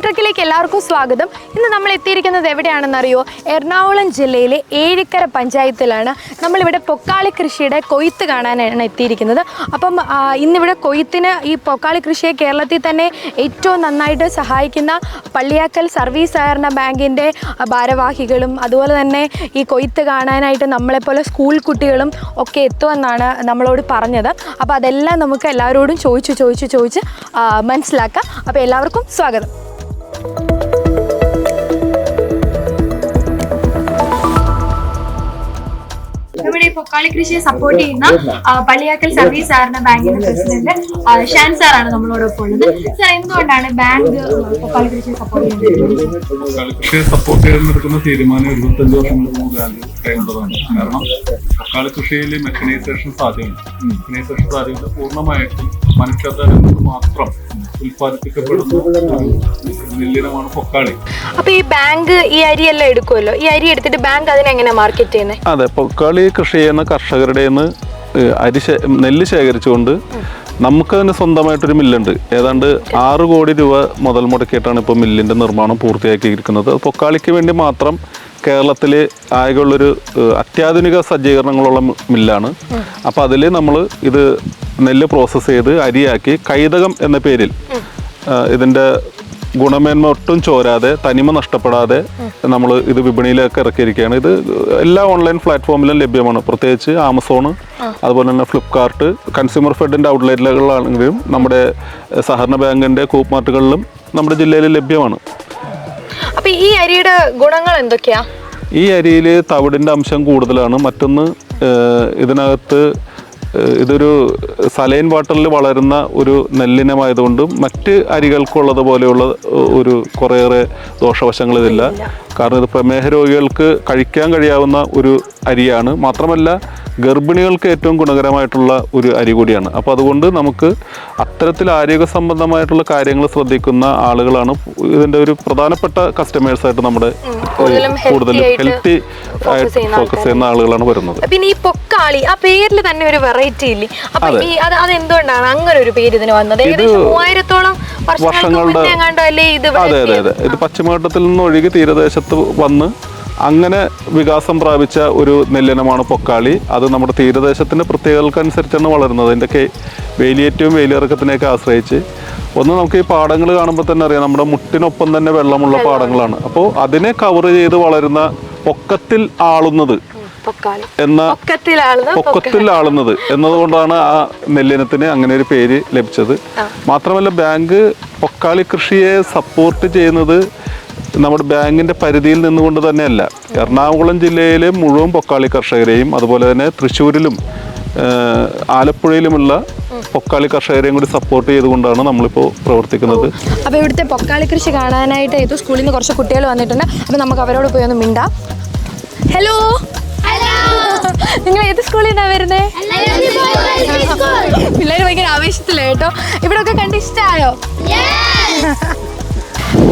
ട്രക്കിലേക്ക് എല്ലാവർക്കും സ്വാഗതം. ഇന്ന് നമ്മൾ എത്തിയിരിക്കുന്നത് എവിടെയാണെന്നറിയോ? എറണാകുളം ജില്ലയിലെ ഏഴിക്കര പഞ്ചായത്തിലാണ്. നമ്മളിവിടെ പൊക്കാളി കൃഷിയുടെ കൊയ്ത്ത് കാണാനാണ് എത്തിയിരിക്കുന്നത്. അപ്പം ഇന്നിവിടെ കൊയ്ത്തിന് ഈ പൊക്കാളി കൃഷിയെ കേരളത്തിൽ തന്നെ ഏറ്റവും നന്നായിട്ട് സഹായിക്കുന്ന പള്ളിയാക്കൽ സർവീസ് സഹകരണ ബാങ്കിന്റെ ഭാരവാഹികളും അതുപോലെ തന്നെ ഈ കൊയ്ത്ത് കാണാനായിട്ട് നമ്മളെപ്പോലെ സ്കൂൾ കുട്ടികളും ഒക്കെ എത്തുമെന്നാണ് നമ്മളോട് പറഞ്ഞത്. അപ്പോൾ അതെല്ലാം നമുക്ക് എല്ലാവരോടും ചോദിച്ചു ചോദിച്ചു ചോദിച്ച് മനസ്സിലാക്കാം. അപ്പോൾ എല്ലാവർക്കും സ്വാഗതം. പൊക്കാളി കൃഷിയെ സപ്പോർട്ട് ചെയ്യുന്ന പള്ളിയാക്കൽ സർവീസ് സാറിന്റെ ബാങ്കിന്റെ പ്രസിഡന്റ് ഷാൻ സാറാണ് നമ്മളോടൊപ്പം ഉള്ളത്. സാർ എന്തുകൊണ്ടാണ് ബാങ്ക് പൊക്കാളി കൃഷിയെ സപ്പോർട്ട് ചെയ്യുന്നത് കൃഷിയെ സപ്പോർട്ട് ചെയ്തെടുക്കുന്ന തീരുമാനം ഇരുപത്തഞ്ച് വർഷങ്ങൾക്ക് കാരണം തക്കാളി കൃഷിയിൽ മെക്കനൈസേഷൻ സാധ്യമാണ്. മെക്കനൈസേഷൻ സാധ്യത പൂർണമായിട്ടും മനുഷ്യാധാരം മാത്രം ഉൽപ്പാദിപ്പിക്കപ്പെടുന്ന. ഒരു നെല്ലിനമാണ് പൊക്കാളി. അപ്പൊ ഈ ബാങ്ക് ഈ അരി എല്ലാം എടുക്കുമല്ലോ. ഈ അരി എടുത്തിട്ട് ബാങ്ക് അതിനെങ്ങനെ മാർക്കറ്റ് ചെയ്യുന്നത് അതെ പൊക്കാളി കൃഷി ചെയ്യുന്ന കർഷകരുടെ നിന്ന് അരി നെല്ല് ശേഖരിച്ചുകൊണ്ട് നമുക്ക് തന്നെ സ്വന്തമായിട്ടൊരു മില്ലുണ്ട്. ഏതാണ്ട് ആറ് കോടി രൂപ മുതൽ മുടക്കിയിട്ടാണ് ഇപ്പോൾ മില്ലിന്റെ നിർമ്മാണം പൂർത്തിയാക്കിയിരിക്കുന്നത്. പൊക്കാളിക്ക് വേണ്ടി മാത്രം കേരളത്തിൽ ആകെയുള്ളൊരു അത്യാധുനിക സജ്ജീകരണങ്ങളുള്ള മില്ലാണ്. അപ്പോൾ അതിൽ നമ്മൾ ഇത് നെല്ല് പ്രോസസ്സ് ചെയ്ത് അരിയാക്കി കൈതകം എന്ന പേരിൽ ഇതിന്റെ ഗുണമേന്മ ഒട്ടും ചോരാതെ തനിമ നഷ്ടപ്പെടാതെ നമ്മൾ ഇത് വിപണിയിലേക്ക് ഇറക്കിയിരിക്കുകയാണ്. ഇത് എല്ലാ ഓൺലൈൻ പ്ലാറ്റ്ഫോമിലും ലഭ്യമാണ്. പ്രത്യേകിച്ച് ആമസോൺ അതുപോലെ തന്നെ ഫ്ലിപ്കാർട്ട് കൺസ്യൂമർ ഫെഡിന്റെ ഔട്ട്ലെറ്റുകളിലാണെങ്കിലും നമ്മുടെ സഹകരണ ബാങ്കിന്റെ കൂപ്പ് മാർട്ടുകളിലും നമ്മുടെ ജില്ലയിൽ ലഭ്യമാണ്. അപ്പോൾ ഈ അരിയുടെ ഗുണങ്ങൾ എന്തൊക്കെയാ? ഈ അരിയിൽ തവിടിന്റെ അംശം കൂടുതലാണ്. മറ്റൊന്ന് ഇതിനകത്ത് ഇതൊരു സലൈൻ വാട്ടറിൽ വളരുന്ന ഒരു നെല്ലിനമായതുകൊണ്ടും മറ്റ് അരികൾക്കുള്ളത് പോലെയുള്ള ഒരു കുറേയേറെ ദോഷവശങ്ങൾ ഇതില്ല കാരണം ഇത് പ്രമേഹ രോഗികൾക്ക് കഴിക്കാൻ കഴിയാവുന്ന ഒരു അരിയാണ്. മാത്രമല്ല ഗർഭിണികൾക്ക് ഏറ്റവും ഗുണകരമായിട്ടുള്ള ഒരു അരി കൂടിയാണ്. അപ്പോൾ അതുകൊണ്ട് നമുക്ക് അത്തരത്തിൽ ആരോഗ്യ സംബന്ധമായിട്ടുള്ള കാര്യങ്ങൾ ശ്രദ്ധിക്കുന്ന ആളുകളാണ് ഇതിന്റെ ഒരു പ്രധാനപ്പെട്ട കസ്റ്റമേഴ്സായിട്ട് നമ്മുടെ കൂടുതലും ഹെൽത്തി ഫോക്കസ് ചെയ്യുന്ന ആളുകളാണ് വരുന്നത്. പിന്നെ ഈ പൊക്കാളി ആ പേരിൽ തന്നെ ഒരു വെറൈറ്റി ഇല്ലേ? അപ്പോൾ ഈ അത് എന്തുകൊണ്ടാണ് അങ്ങനെ ഒരു പേര് ഇതിന് വന്നത്? ഏകദേശം മൂവായിരത്തോളം വർഷങ്ങളുടെ- അതെ അതെ അതെ. ഇത് പശ്ചിമഘട്ടത്തിൽ നിന്ന് ഒഴുകി തീരദേശത്ത് വന്ന് അങ്ങനെ വികാസം പ്രാപിച്ച ഒരു നെല്ലിനമാണ് പൊക്കാളി. അത് നമ്മുടെ തീരദേശത്തിന്റെ പ്രത്യേകതകൾക്കനുസരിച്ചാണ് വളരുന്നത്. അതിന്റെ ഒക്കെ വേലിയേറ്റവും വേലിയിറക്കത്തിനെയൊക്കെ ആശ്രയിച്ച്. ഒന്ന് നമുക്ക് ഈ പാടങ്ങൾ കാണുമ്പോൾ തന്നെ അറിയാം നമ്മുടെ മുട്ടിനൊപ്പം തന്നെ വെള്ളമുള്ള പാടങ്ങളാണ്. അപ്പോൾ അതിനെ കവർ ചെയ്ത് വളരുന്ന പൊക്കത്തിൽ ആളുന്നത് എന്ന പൊക്കത്തിൽ ആളുന്നത് എന്നതുകൊണ്ടാണ് ആ നെല്ലിനത്തിന് അങ്ങനെ ഒരു പേര് ലഭിച്ചത്. മാത്രമല്ല ബാങ്ക് പൊക്കാളി കൃഷിയെ സപ്പോർട്ട് ചെയ്യുന്നത് നമ്മുടെ ബാങ്കിന്റെ പരിധിയിൽ നിന്നുകൊണ്ട് തന്നെയല്ല. എറണാകുളം ജില്ലയിലെ മുഴുവൻ പൊക്കാളി കർഷകരെയും അതുപോലെ തന്നെ തൃശ്ശൂരിലും ആലപ്പുഴയിലുമുള്ള പൊക്കാളി കർഷകരെയും കൂടി സപ്പോർട്ട് ചെയ്തുകൊണ്ടാണ് നമ്മളിപ്പോൾ പ്രവർത്തിക്കുന്നത്. അപ്പോൾ ഇവിടുത്തെ പൊക്കാളി കൃഷി കാണാനായിട്ട് ഏതോ സ്കൂളിൽ നിന്ന് കുറച്ച് കുട്ടികൾ വന്നിട്ടുണ്ട്. അപ്പോൾ നമുക്ക് അവരോട് പോയി ഒന്ന് മിണ്ടാം. ഹലോ നിങ്ങൾ ഏത് സ്കൂളിൽ നിന്നാ വരുന്നേ? പിള്ളേർ ഭയങ്കര ആവേശത്തില കേട്ടോ. ഇവിടെ ഒക്കെ കണ്ട് ഇഷ്ടമായോ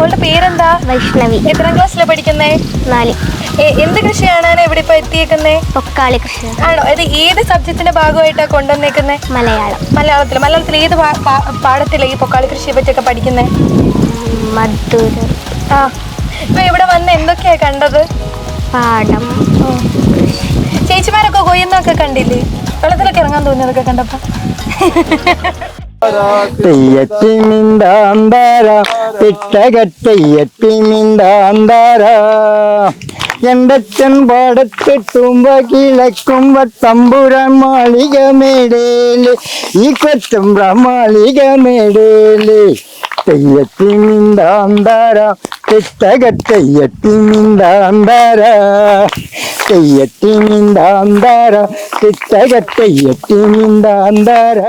അവളുടെ പേരെന്താ? വൈഷ്ണവി. എത്രാം ക്ലാസ്സിലാണ് പഠിക്കുന്നേ? നാല്. എന്ത് കൃഷിയാണ് ഇവിടെ ഇപ്പൊ എത്തിയേക്കുന്നേ? പൊക്കാളി കൃഷി. ആണോ? ഇത് ഏത് സബ്ജക്റ്റിന്റെ ഭാഗമായിട്ടാണ് കൊണ്ടുവന്നേക്കുന്നേ? മലയാളം. മലയാളത്തിൽ മലയാളത്തിൽ ഏത് പാ- പാ- ഈ പൊക്കാളി കൃഷിയെ പറ്റിയൊക്കെ പഠിക്കുന്നേ മധുര. ആ. ഇപ്പൊ ഇവിടെ വന്ന് എന്തൊക്കെയാ കണ്ടത്? പാടം. ചേച്ചിമാരൊക്കെ കൊയ്യുന്നൊക്കെ കണ്ടില്ലേ? വെള്ളത്തിലൊക്കെ ഇറങ്ങാൻ തോന്നിയതൊക്കെ കണ്ടപ്പോ. തെയ്യത്തിമിന്താന്താര പിട്ടകത്തെയ്യത്തിമിന്താന്താര എണ്ടച്ചൻ പാടത്തെത്തുമ്പ കിഴക്കുമ്പ തമ്പുരാൻ മാളിക മേടേല് ഈ കൊച്ചുമ്പ്ര മാളിക മേടേല് തെയ്യത്തിമിന്താന്താര പിട്ടകത്തെയ്യത്തിമിന്താന്താര തെയ്യത്തിമിന്താന്താര പിട്ടകത്തെയ്യത്തിമിന്താന്താര